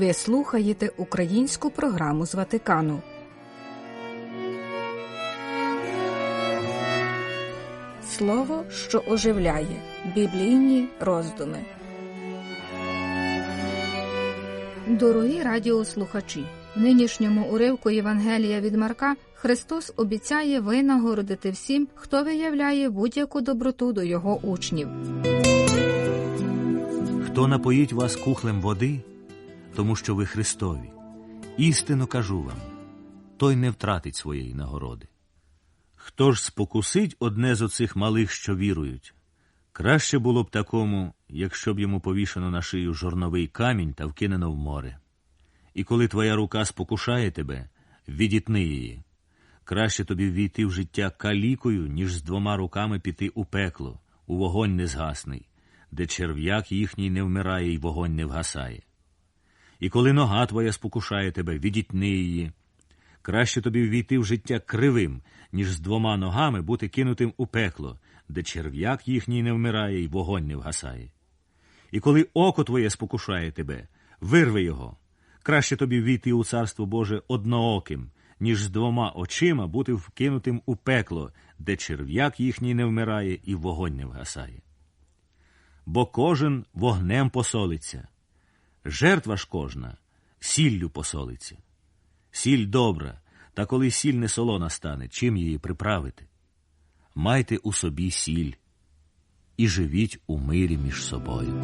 Ви слухаєте українську програму з Ватикану. Слово, що оживляє біблійні роздуми. Дорогі радіослухачі. Нинішньому уривку Євангелія від Марка Христос обіцяє винагородити всім, хто виявляє будь-яку доброту до його учнів. Хто напоїть вас кухлем води, тому що ви Христові, істинно кажу вам, той не втратить своєї нагороди. Хто ж спокусить одне з оцих малих, що вірують, краще було б такому, якщо б йому повішено на шию жорновий камінь та вкинено в море. І коли твоя рука спокушає тебе, відітни її. Краще тобі ввійти в життя калікою, ніж з двома руками піти у пекло, у вогонь незгасний, де черв'як їхній не вмирає і вогонь не вгасає. І коли нога твоя спокушає тебе, відітни її. Краще тобі ввійти в життя кривим, ніж з двома ногами бути кинутим у пекло, де черв'як їхній не вмирає і вогонь не вгасає. І коли око твоє спокушає тебе, вирви його. Краще тобі ввійти у царство Боже однооким, ніж з двома очима бути вкинутим у пекло, де черв'як їхній не вмирає і вогонь не вгасає. Бо кожен вогнем посолиться, жертва ж кожна сіллю посолиться. Сіль добра, та коли сіль не солона стане, чим її приправити? Майте у собі сіль і живіть у мирі між собою.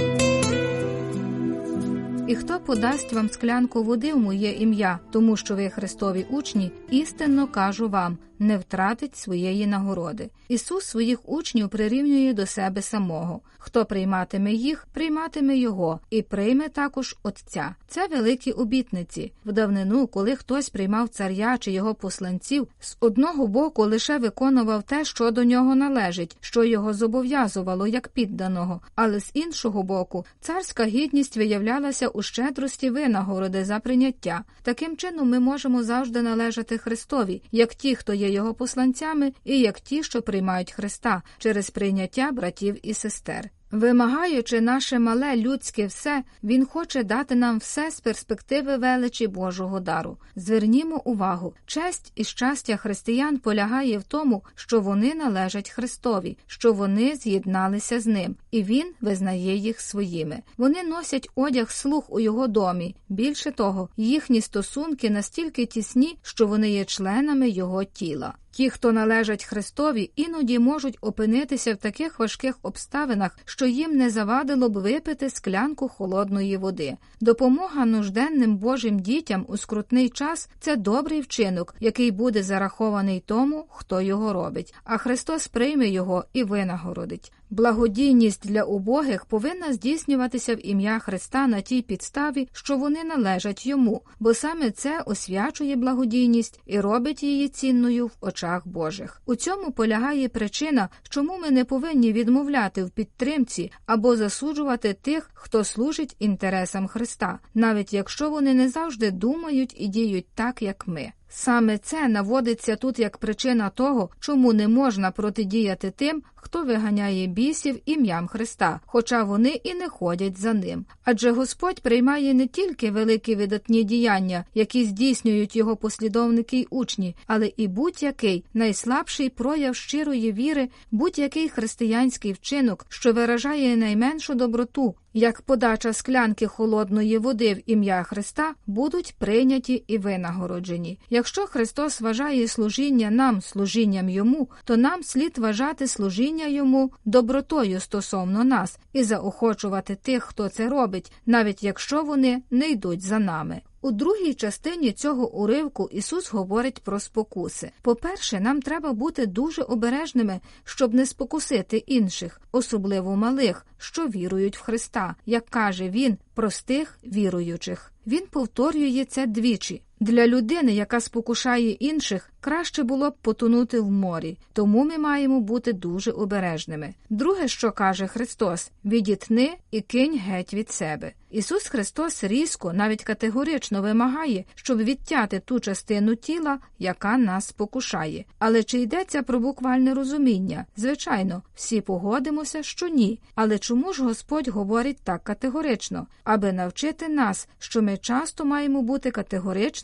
І хто подасть вам склянку води в моє ім'я, тому що ви Христові учні, істинно кажу вам, не втратить своєї нагороди. Ісус своїх учнів прирівнює до себе самого. Хто прийматиме їх, прийматиме його, і прийме також Отця. Це великі обітниці. В давнину, коли хтось приймав царя чи його посланців, з одного боку лише виконував те, що до нього належить, що його зобов'язувало як підданого, але з іншого боку, царська гідність виявлялася у щедрості винагороди за прийняття. Таким чином, ми можемо завжди належати Христові, як ті, хто є його посланцями, і як ті, що приймають Христа через прийняття братів і сестер. Вимагаючи наше мале людське все, він хоче дати нам все з перспективи величі Божого дару. Звернімо увагу, честь і щастя християн полягає в тому, що вони належать Христові, що вони з'єдналися з ним, і він визнає їх своїми. Вони носять одяг слуг у його домі. Більше того, їхні стосунки настільки тісні, що вони є членами його тіла. Ті, хто належать Христові, іноді можуть опинитися в таких важких обставинах, що їм не завадило б випити склянку холодної води. Допомога нужденним Божим дітям у скрутний час це добрий вчинок, який буде зарахований тому, хто його робить. А Христос прийме його і винагородить. Благодійність для убогих повинна здійснюватися в ім'я Христа на тій підставі, що вони належать йому, бо саме це освячує благодійність і робить її цінною в очах Божих. У цьому полягає причина, чому ми не повинні відмовляти в підтримці або засуджувати тих, хто служить інтересам Христа, навіть якщо вони не завжди думають і діють так, як ми. Саме це наводиться тут як причина того, чому не можна протидіяти тим, хто виганяє бісів ім'ям Христа, хоча вони і не ходять за ним. Адже Господь приймає не тільки великі видатні діяння, які здійснюють його послідовники й учні, але і будь-який найслабший прояв щирої віри, будь-який християнський вчинок, що виражає найменшу доброту. Як подача склянки холодної води в ім'я Христа будуть прийняті і винагороджені. Якщо Христос вважає служіння нам служінням йому, то нам слід вважати служіння йому добротою стосовно нас і заохочувати тих, хто це робить, навіть якщо вони не йдуть за нами. У другій частині цього уривку Ісус говорить про спокуси. По-перше, нам треба бути дуже обережними, щоб не спокусити інших, особливо малих, що вірують в Христа, як каже він, простих віруючих. Він повторює це двічі. Для людини, яка спокушає інших, краще було б потонути в морі, тому ми маємо бути дуже обережними. Друге, що каже Христос, відітни і кинь геть від себе. Ісус Христос різко, навіть категорично вимагає, щоб відтяти ту частину тіла, яка нас спокушає. Але чи йдеться про буквальне розуміння? Звичайно, всі погодимося, що ні. Але чому ж Господь говорить так категорично, аби навчити нас, що ми часто маємо бути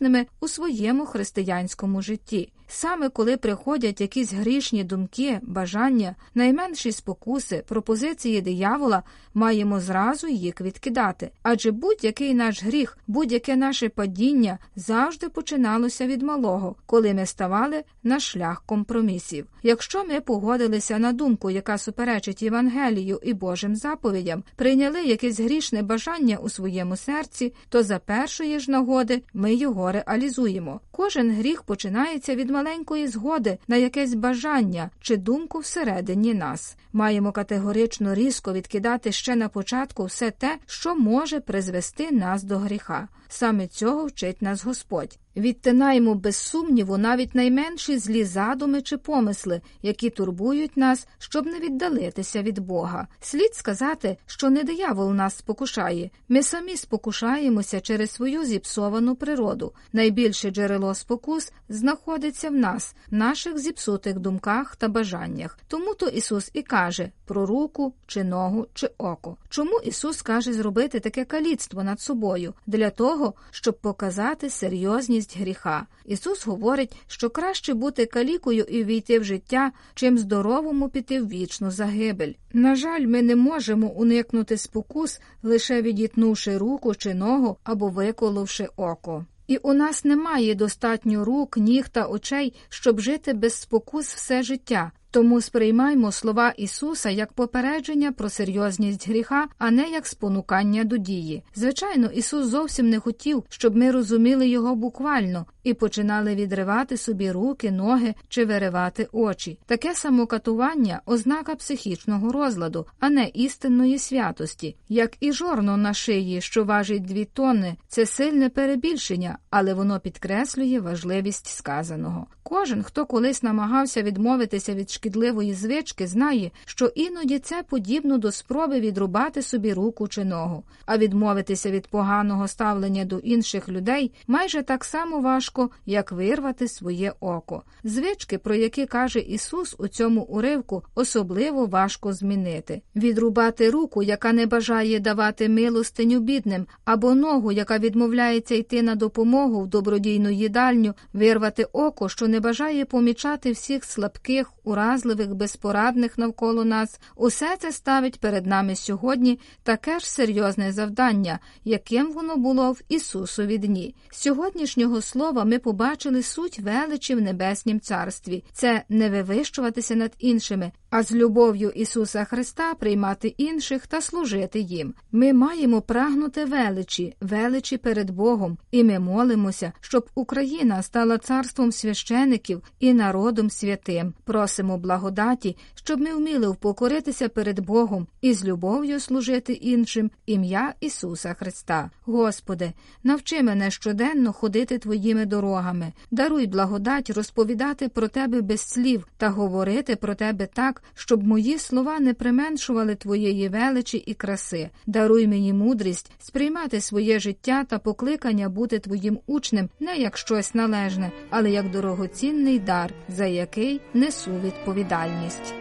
категоричними у своєму християнському житті? Саме коли приходять якісь грішні думки, бажання, найменші спокуси, пропозиції диявола, маємо зразу їх відкидати. Адже будь-який наш гріх, будь-яке наше падіння завжди починалося від малого, коли ми ставали на шлях компромісів. Якщо ми погодилися на думку, яка суперечить Євангелію і Божим заповідям, прийняли якесь грішне бажання у своєму серці, то за першої ж нагоди ми його реалізуємо. Кожен гріх починається від маленької згоди на якесь бажання чи думку всередині нас. Маємо категорично різко відкидати ще на початку все те, що може призвести нас до гріха. Саме цього вчить нас Господь. Відтинаємо без сумніву навіть найменші злі задуми чи помисли, які турбують нас, щоб не віддалитися від Бога. Слід сказати, що не диявол нас спокушає, ми самі спокушаємося через свою зіпсовану природу. Найбільше джерело спокус знаходиться в нас, наших зіпсутих думках та бажаннях. Тому то Ісус і каже про руку чи ногу чи око. Чому Ісус каже зробити таке каліцтво над собою? Для того, щоб показати серйозність гріха. Ісус говорить, що краще бути калікою і війти в життя, чим здоровому піти в вічну загибель. На жаль, ми не можемо уникнути спокус, лише відітнувши руку чи ногу або виколовши око. І у нас немає достатньо рук, ніг та очей, щоб жити без спокус все життя. Тому сприймаймо слова Ісуса як попередження про серйозність гріха, а не як спонукання до дії. Звичайно, Ісус зовсім не хотів, щоб ми розуміли його буквально і починали відривати собі руки, ноги чи виривати очі. Таке самокатування ознака психічного розладу, а не істинної святості, як і жорно на шиї, що важить дві тонни, це сильне перебільшення, але воно підкреслює важливість сказаного. Кожен, хто колись намагався відмовитися від шкідливої звички, знає, що іноді це подібно до спроби відрубати собі руку чи ногу, а відмовитися від поганого ставлення до інших людей майже так само важко, як вирвати своє око. Звички, про які каже Ісус у цьому уривку, особливо важко змінити. Відрубати руку, яка не бажає давати милостиню бідним, або ногу, яка відмовляється йти на допомогу в добродійну їдальню, вирвати око, що не бажає помічати всіх слабких, уразливих, безпорадних навколо нас, усе це ставить перед нами сьогодні таке ж серйозне завдання, яким воно було в Ісусові дні. Сьогоднішнього слова ми побачили суть величі в небеснім царстві це не вивищуватися над іншими, а з любов'ю Ісуса Христа приймати інших та служити їм. Ми маємо прагнути величі, величі перед Богом, і ми молимося, щоб Україна стала царством священиків і народом святим. Просимо благодаті, щоб ми вміли впокоритися перед Богом і з любов'ю служити іншим ім'я Ісуса Христа. Господи, навчи мене щоденно ходити Твоїми дорогами, даруй благодать розповідати про Тебе без слів та говорити про Тебе так щоб мої слова не применшували твоєї величі і краси. Даруй мені мудрість сприймати своє життя та покликання бути твоїм учнем не як щось належне, але як дорогоцінний дар, за який несу відповідальність.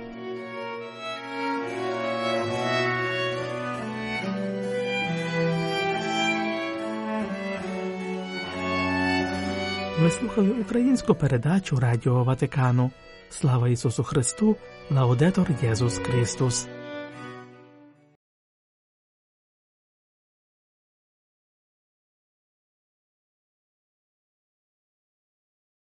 Ви слухали українську передачу Радіо Ватикану. Слава Ісусу Христу! Laudetur Jesus Christus.